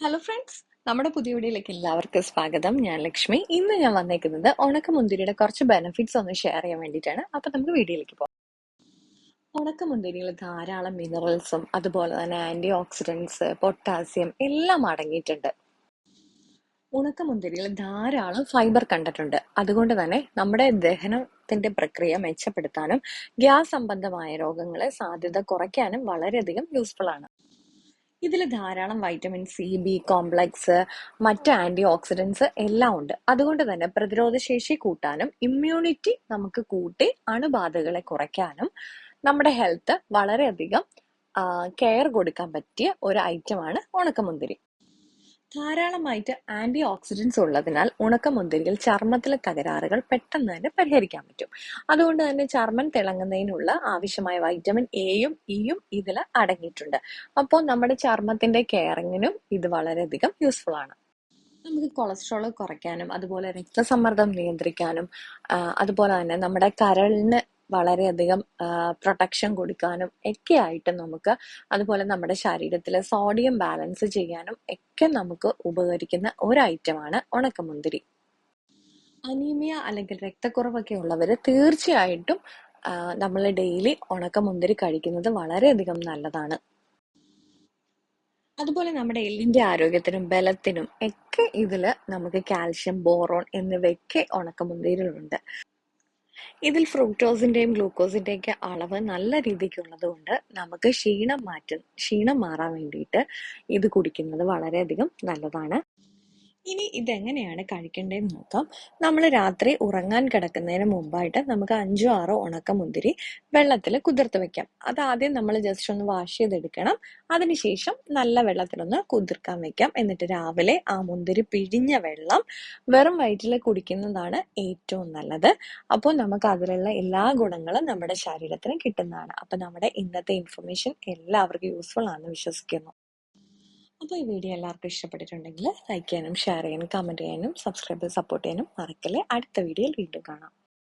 Hello friends നമ്മുടെ പുതിയ വീഡിയോയിലേക്ക് എല്ലാവർക്കും സ്വാഗതം. ഞാൻ ലക്ഷ്മി. ഇന്ന് ഞാൻ വന്നേക്കുന്നത് ഉണക്കമുന്തിരിയുടെ കുറച്ച് ബെനിഫിറ്റ്സ് ഒന്ന് ഷെയർ ചെയ്യാൻ വേണ്ടിയിട്ടാണ്. അപ്പൊ നമുക്ക് വീഡിയോയിലേക്ക് പോകാം. ഉണക്കമുന്തിരിയിൽ ധാരാളം മിനറൽസും അതുപോലെ തന്നെ ആന്റി ഓക്സിഡൻസ് പൊട്ടാസ്യം എല്ലാം അടങ്ങിയിട്ടുണ്ട്. ഉണക്കമുന്തിരിയിൽ ധാരാളം ഫൈബർ കണ്ടിട്ടുണ്ട്. അതുകൊണ്ട് തന്നെ നമ്മുടെ ദഹനത്തിന്റെ പ്രക്രിയ മെച്ചപ്പെടുത്താനും ഗ്യാസ് സംബന്ധമായ രോഗങ്ങളെ സാധ്യത കുറയ്ക്കാനും വളരെയധികം യൂസ്ഫുൾ ആണ്. ഇതിൽ ധാരാളം വൈറ്റമിൻ സി ബി കോംപ്ലക്സ് മറ്റ് ആന്റി ഓക്സിഡൻസ് എല്ലാം ഉണ്ട്. അതുകൊണ്ട് തന്നെ പ്രതിരോധശേഷി കൂട്ടാനും ഇമ്മ്യൂണിറ്റി നമുക്ക് കൂട്ടി അണുബാധകളെ കുറയ്ക്കാനും നമ്മുടെ ഹെൽത്ത് വളരെയധികം കെയർ കൊടുക്കാൻ പറ്റിയ ഒരു ഐറ്റമാണ് ഉണക്കമുന്തിരി. ധാരാളമായിട്ട് ആന്റി ഓക്സിഡൻസ് ഉള്ളതിനാൽ ഉണക്കമുന്തിരിയിൽ ചർമ്മത്തിലെ തകരാറുകൾ പെട്ടെന്ന് തന്നെ പരിഹരിക്കാൻ പറ്റും. അതുകൊണ്ട് തന്നെ ചർമ്മം തിളങ്ങുന്നതിനുള്ള ആവശ്യമായ വൈറ്റമിൻ എയും ഇയും ഇതിൽ അടങ്ങിയിട്ടുണ്ട്. അപ്പോൾ നമ്മുടെ ചർമ്മത്തിന്റെ കെയറിങ്ങിനും ഇത് വളരെയധികം യൂസ്ഫുൾ ആണ്. നമുക്ക് കൊളസ്ട്രോൾ കുറയ്ക്കാനും അതുപോലെ രക്തസമ്മർദ്ദം നിയന്ത്രിക്കാനും അതുപോലെ തന്നെ നമ്മുടെ കരളിന് വളരെയധികം പ്രൊട്ടക്ഷൻ കൊടുക്കാനും ഒക്കെ ആയിട്ട് നമുക്ക് അതുപോലെ നമ്മുടെ ശരീരത്തിലെ സോഡിയം ബാലൻസ് ചെയ്യാനും ഒക്കെ നമുക്ക് ഉപകരിക്കുന്ന ഒരു ഐറ്റമാണ് ഉണക്കമുന്തിരി. അനീമിയ അല്ലെങ്കിൽ രക്തക്കുറവൊക്കെ ഉള്ളവർ തീർച്ചയായിട്ടും നമ്മൾ ഡെയിലി ഉണക്കമുന്തിരി കഴിക്കുന്നത് വളരെയധികം നല്ലതാണ്. അതുപോലെ നമ്മുടെ എല്ലിന്റെ ആരോഗ്യത്തിനും ബലത്തിനും ഒക്കെ ഇതിൽ നമുക്ക് കാൽഷ്യം ബോറോൺ എന്നിവയൊക്കെ ഉണക്കമുന്തിരിയിലുണ്ട്. ഇതിൽ ഫ്രൂക്ടോസിന്റെയും ഗ്ലൂക്കോസിന്റെയും ഒക്കെ അളവ് നല്ല രീതിക്കുള്ളത് കൊണ്ട് നമുക്ക് ക്ഷീണം മാറ്റും ക്ഷീണം മാറാൻ വേണ്ടിയിട്ട് ഇത് കുടിക്കുന്നത് വളരെയധികം നല്ലതാണ്. ഇനി ഇതെങ്ങനെയാണ് കഴിക്കേണ്ടതെന്ന് നോക്കാം. നമ്മൾ രാത്രി ഉറങ്ങാൻ കിടക്കുന്നതിന് മുമ്പായിട്ട് നമുക്ക് അഞ്ചോ ആറോ ഉണക്ക മുന്തിരി വെള്ളത്തിൽ കുതിർത്ത് വെക്കാം. അത് ആദ്യം നമ്മൾ ജസ്റ്റ് ഒന്ന് വാഷ് ചെയ്തെടുക്കണം. അതിനുശേഷം നല്ല വെള്ളത്തിലൊന്ന് കുതിർക്കാൻ വെക്കാം. എന്നിട്ട് രാവിലെ ആ മുന്തിരി പിഴിഞ്ഞ വെള്ളം വെറും വയറ്റിൽ കുടിക്കുന്നതാണ് ഏറ്റവും നല്ലത്. അപ്പോൾ നമുക്ക് അതിലുള്ള എല്ലാ ഗുണങ്ങളും നമ്മുടെ ശരീരത്തിന് കിട്ടുന്നതാണ്. അപ്പോൾ നമ്മുടെ ഇന്നത്തെ ഇൻഫർമേഷൻ എല്ലാവർക്കും യൂസ്ഫുൾ ആണെന്ന് വിശ്വസിക്കുന്നു. അപ്പോൾ ഈ വീഡിയോ എല്ലാവർക്കും ഇഷ്ടപ്പെട്ടിട്ടുണ്ടെങ്കിൽ ലൈക്ക് ചെയ്യാനും ഷെയർ ചെയ്യാനും കമന്റ് ചെയ്യാനും സബ്സ്ക്രൈബ് സപ്പോർട്ട് ചെയ്യാനും മറക്കല്ലേ. അടുത്ത വീഡിയോയിൽ വീണ്ടും കാണാം.